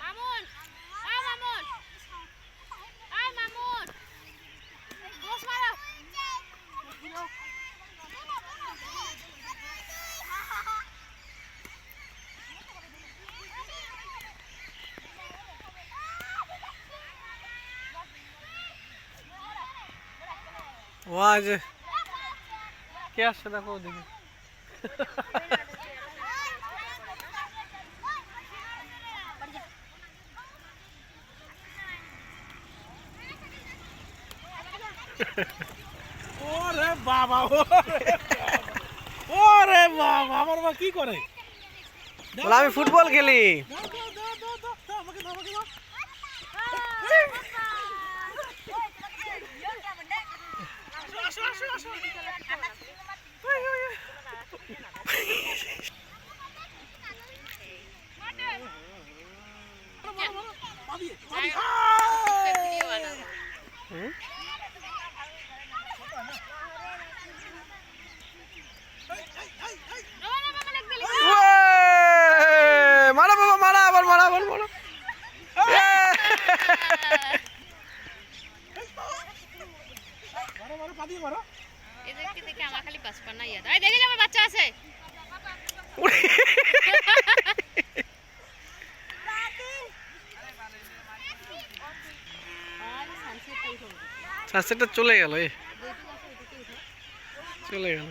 মামুন আ মামুন। আ মামুন। বস ও আজ কে আসছে দেখো ওদিকে? ওরে বাবা ওরে ওরে বাবা আমার মা কি করে? বলে আমি ফুটবল খেলি। খালি পাস পানা ইয়াদ আই দেখি আমার বাচ্চা আছে। সানসেটটা চলে গেল চলে গেল।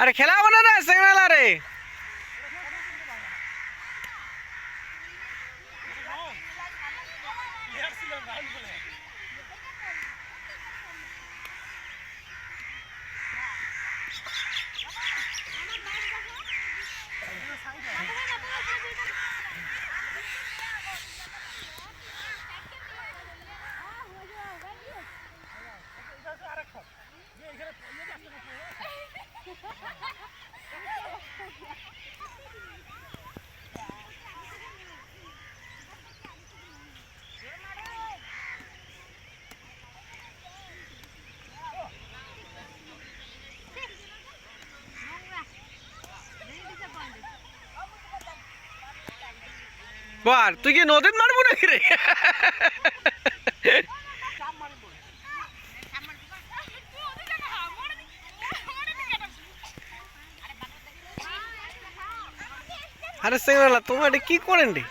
আরে খেলাবো না রে সিগনাল আরে। বার, তুই কি নদীত মারবো নাকি রে? আরে সিগনাল তোমার এটা কি করেন রে?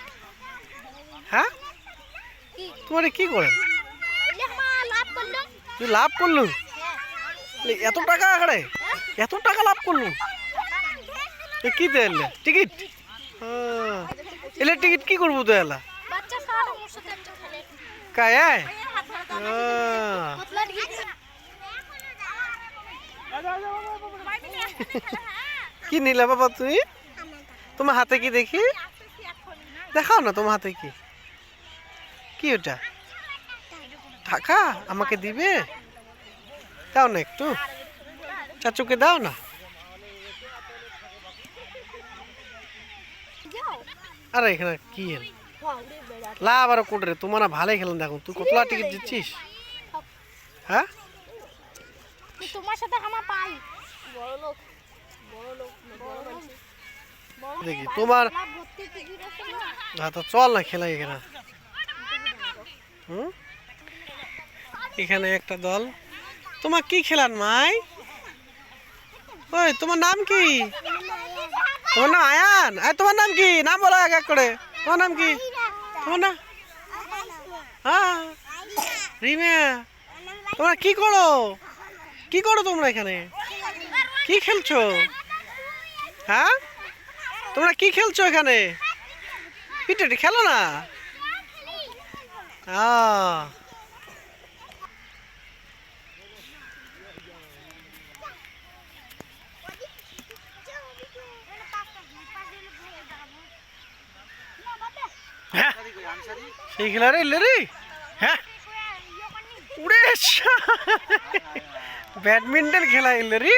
হ্যাঁ? তোমার কি করেন? তুই লাভ করলু? এত টাকা আঁকড়ে এত টাকা লাভ করলু? কি দিলে টিকিট? এলে টিকিট কি করব তো এলা? কায় কি নিলে বাবা তুমি? তোমার হাতে কি দেখি? দেখাও না তোমার হাতে কি? কি ওটা? টাকা আমাকে দিবে? দাও না একটু। চাচুকে দাও না? আরে এখানে কি এর? লাভ আর কোটরে তোমার না ভালোই খেলেন দেখো তুই কতলা টিকিট দিচ্ছিস? হ্যাঁ? তোমার সাথে আমার পাই। বড় লোক বড় লোক বড় লোক। দেখি তোমার হ্যাঁ তো চল না খেলাই এখানে। হুম? এখানে একটা দল। তোমার কি খেলান মাই? ওই তোমার নাম কি? তোমার নাম আয়ান। আর তোমার নাম কি? নাম বলো এক এক করে। তোমার নাম কি? তোমার নাম? হ্যাঁ। রিমিয়া। তোমরা কি করো? কি করো তোমরা এখানে? কি খেলছো? হ্যাঁ? তোমরা কি খেলছো এখানে? পিটেটি খেলো না? আহ, সেই খেলারে এলে রে? হ্যাঁ। উড়ে ব্যাডমিন্টন খেলা এলে রে?